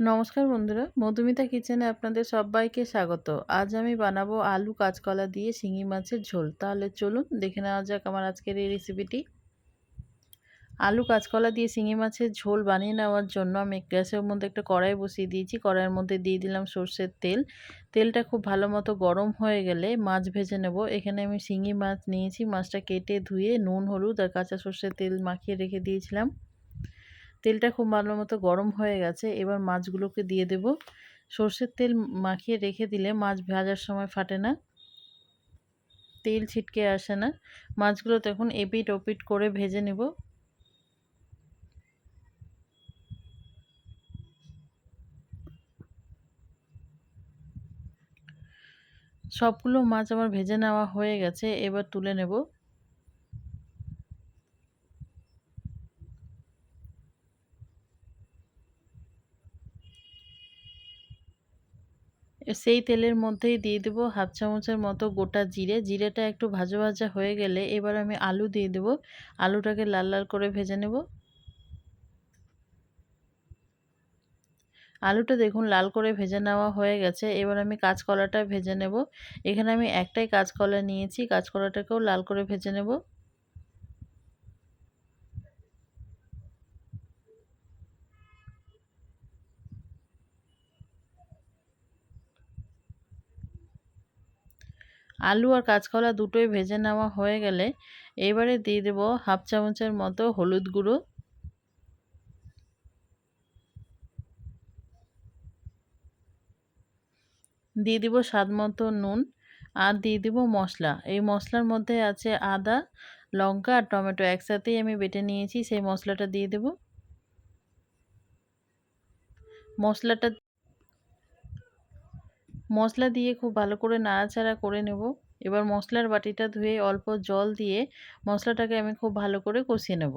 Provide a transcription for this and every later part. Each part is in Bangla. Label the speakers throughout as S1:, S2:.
S1: নমস্কার বন্ধুরা, মধুমিতা কিচেনে আপনাদের সবাইকে স্বাগত। আজ আমি বানাবো আলু কাঁচকলা দিয়ে শিঙি মাছের ঝোল। তাহলে চলুন দেখে নেওয়া যাক আমার আজকের এই রেসিপিটি আলু কাঁচকলা দিয়ে শিঙি মাছের ঝোল বানিয়ে নেওয়ার জন্য আমি গ্যাসের মধ্যে একটা কড়াই বসিয়ে দিয়েছি। কড়াইয়ের মধ্যে দিয়ে দিলাম সর্ষের তেল। তেলটা খুব ভালো মতো গরম হয়ে গেলে মাছ ভেজে নেব। এখানে আমি শিঙি মাছ নিয়েছি। মাছটা কেটে ধুয়ে নুন, হলুদ আর কাঁচা সর্ষের তেল মাখিয়ে রেখে দিয়েছিলাম। তেলটা খুব ভালো মতো গরম হয়ে গেছে। এবার মাছগুলোকে দিয়ে দেব। সর্ষের তেল মাখিয়ে রেখে দিলে মাছ ভাজার সময় ফাটে না। তেল ছিটকে আসে না। মাছগুলো তখন এপিট ওপিট করে ভেজে নেব। সবগুলো মাছ আমার ভেজে নেওয়া হয়ে গেছে। এবার তুলে নেব। সেই তেলের মধ্যেই দিয়ে দেবো হাফ চামচের মতো গোটা জিরে। জিরেটা একটু ভাজা ভাজা হয়ে গেলে এবার আমি আলু দিয়ে দেবো। আলুটাকে লাল লাল করে ভেজে নেব। আলুটা দেখুন লাল করে ভেজে নেওয়া হয়ে গেছে। এবার আমি কাঁচকলাটা ভেজে নেব। এখানে আমি একটাই কাঁচকলা নিয়েছি। কাঁচকলাটাকেও লাল করে ভেজে নেব। আলু আর কাঁচকলা দুটোই ভেজে নেওয়া হয়ে গেলে এবারে দিয়ে দেবো হাফ চামচের মতো হলুদ গুঁড়ো। দিয়ে দিব স্বাদ মতো নুন আর দিয়ে দিব মশলা। এই মশলার মধ্যে আছে আদা, লঙ্কা আর টমেটো একসাথেই আমি বেটে নিয়েছি, সেই মশলাটা দিয়ে দেব। মশলাটা মশলা দিয়ে খুব ভালো করে নাড়াচাড়া করে নেব। এবার মশলার বাটিটা ধুয়ে অল্প জল দিয়ে মশলাটাকে আমি খুব ভালো করে কষিয়ে নেব।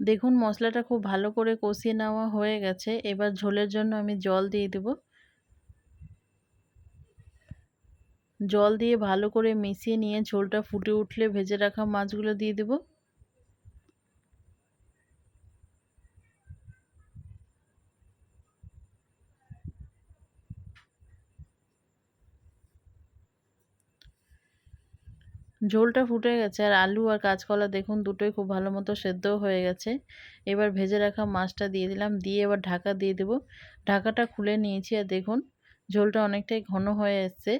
S1: দেখুন মশলাটা খুব ভালো করে কষিয়ে নেওয়া হয়ে গেছে। এবার ঝোলের জন্য আমি জল দিয়ে দেব। জল দিয়ে ভালো করে মিশিয়ে নিয়ে ঝোলটা ফুটে উঠলে ভেজে রাখা মাছগুলো দিয়ে দেবো। ঝোলটা ফুটে গেছে। আর আলু আর কাঁচকলা দেখুন, দুটোই খুব ভালো মতো সেদ্ধ হয়ে গেছে। এবার ভেজে রাখা মাছটা দিয়ে দিলাম। দিয়ে এবার ঢাকা দিয়ে দেব। ঢাকাটা খুলে নিয়েছি আর দেখুন, ঝোলটা অনেকটাই ঘন হয়ে এসছে।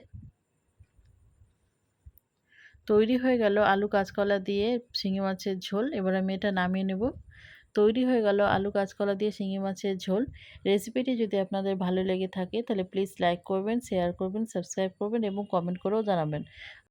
S1: তৈরি হয়ে গেল আলু কাঁচকলা দিয়ে শিঙি মাছের ঝোল। এবার আমি এটা নামিয়ে নেব। তৈরি হয়ে গেল আলু কাঁচকলা দিয়ে শিঙি মাছের ঝোল। রেসিপিটি যদি আপনাদের ভালো লেগে থাকে, তাহলে প্লিজ লাইক করবেন, শেয়ার করবেন, সাবস্ক্রাইব করবেন এবং কমেন্ট করেও জানাবেন।